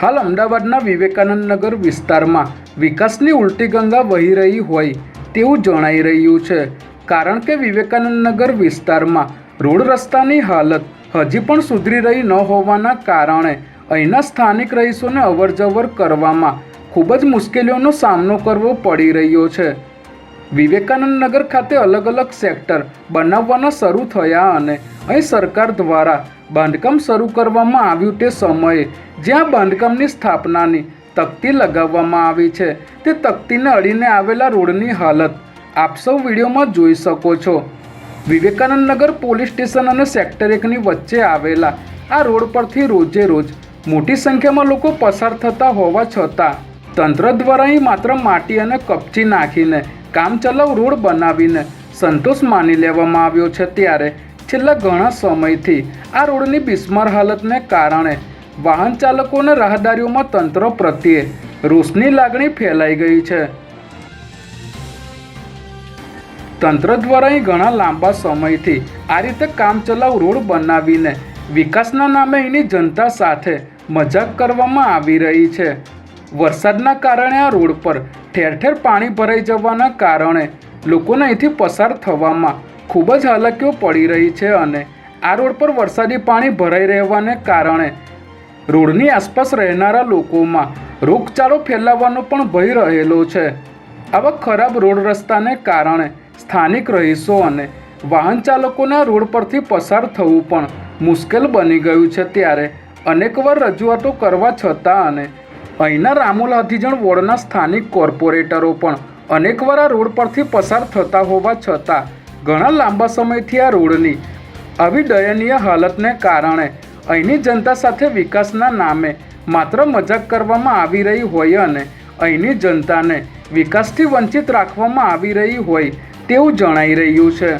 હાલ અમદાવાદના વિવેકાનંદ નગર વિસ્તારમાં વિકાસની ઉલટી ગંગા વહી રહી હોય તેવું જણાઈ રહ્યું છે. કારણ કે વિવેકાનંદ નગર વિસ્તારમાં રોડ રસ્તાની હાલત હજી પણ સુધરી રહી ન હોવાના કારણે અહીંના સ્થાનિક રહીશોને અવરજવર કરવામાં ખૂબ જ મુશ્કેલીઓનો સામનો કરવો પડી રહ્યો છે. વિવેકાનંદ નગર ખાતે અલગ અલગ સેક્ટર બનાવવાના શરૂ થયા અને અહીં સરકાર દ્વારા બાંધકામ શરૂ કરવામાં આવ્યું તે સમયે જ્યાં બાંધકામની સ્થાપનાની તકતી લગાવવામાં આવી છે, તે તકતીને અડીને આવેલા રોડની હાલત આપ સૌ વિડીયોમાં જોઈ શકો છો. વિવેકાનંદ નગર પોલીસ સ્ટેશન અને સેક્ટર એકની વચ્ચે આવેલા આ રોડ પરથી રોજે રોજ મોટી સંખ્યામાં લોકો પસાર થતા હોવા છતાં, તંત્ર દ્વારા અહીં માત્ર માટી અને કપચી નાખીને કામચલાઉ રોડ બનાવીને સંતોષ માની લેવામાં આવ્યો છે. ત્યારે છેલ્લા ઘણા સમયથી આ રોડની બિસ્માર હાલતને કારણે વાહન ચાલકોને રાહદારીઓમાં તંત્ર પ્રત્યે રોષની લાગણી ફેલાઈ ગઈ છે. તંત્ર દ્વારા અહીં ઘણા લાંબા સમયથી આ રીતે કામચલાઉ રોડ બનાવીને વિકાસના નામે અહીંની જનતા સાથે મજાક કરવામાં આવી રહી છે. વરસાદના કારણે આ રોડ પર ઠેર ઠેર પાણી ભરાઈ જવાના કારણે લોકોને અહીંથી પસાર થવામાં ખૂબ જ હાલાકીઓ પડી રહી છે અને આ રોડ પર વરસાદી પાણી ભરાઈ રહેવાને કારણે રોડની આસપાસ રહેનારા લોકોમાં રોગચાળો ફેલાવાનો પણ ભય રહેલો છે. આવા ખરાબ રોડ રસ્તાને કારણે સ્થાનિક રહીશો અને વાહન ચાલકોના રોડ પરથી પસાર થવું પણ મુશ્કેલ બની ગયું છે ત્યારે અનેકવાર રજૂઆતો કરવા છતાં અને અહીંના રામોલ હાથીજણ વોર્ડના સ્થાનિક કોર્પોરેટરો પણ અનેકવાર આ રોડ પરથી પસાર થતા હોવા છતાં ઘણા લાંબા સમયથી આ રોડની આવી દયનીય હાલતને કારણે અહીંની જનતા સાથે વિકાસના નામે માત્ર મજાક કરવામાં આવી રહી હોય અને અહીંની જનતાને વિકાસથી વંચિત રાખવામાં આવી રહી હોય તેવું જણાઈ રહ્યું છે.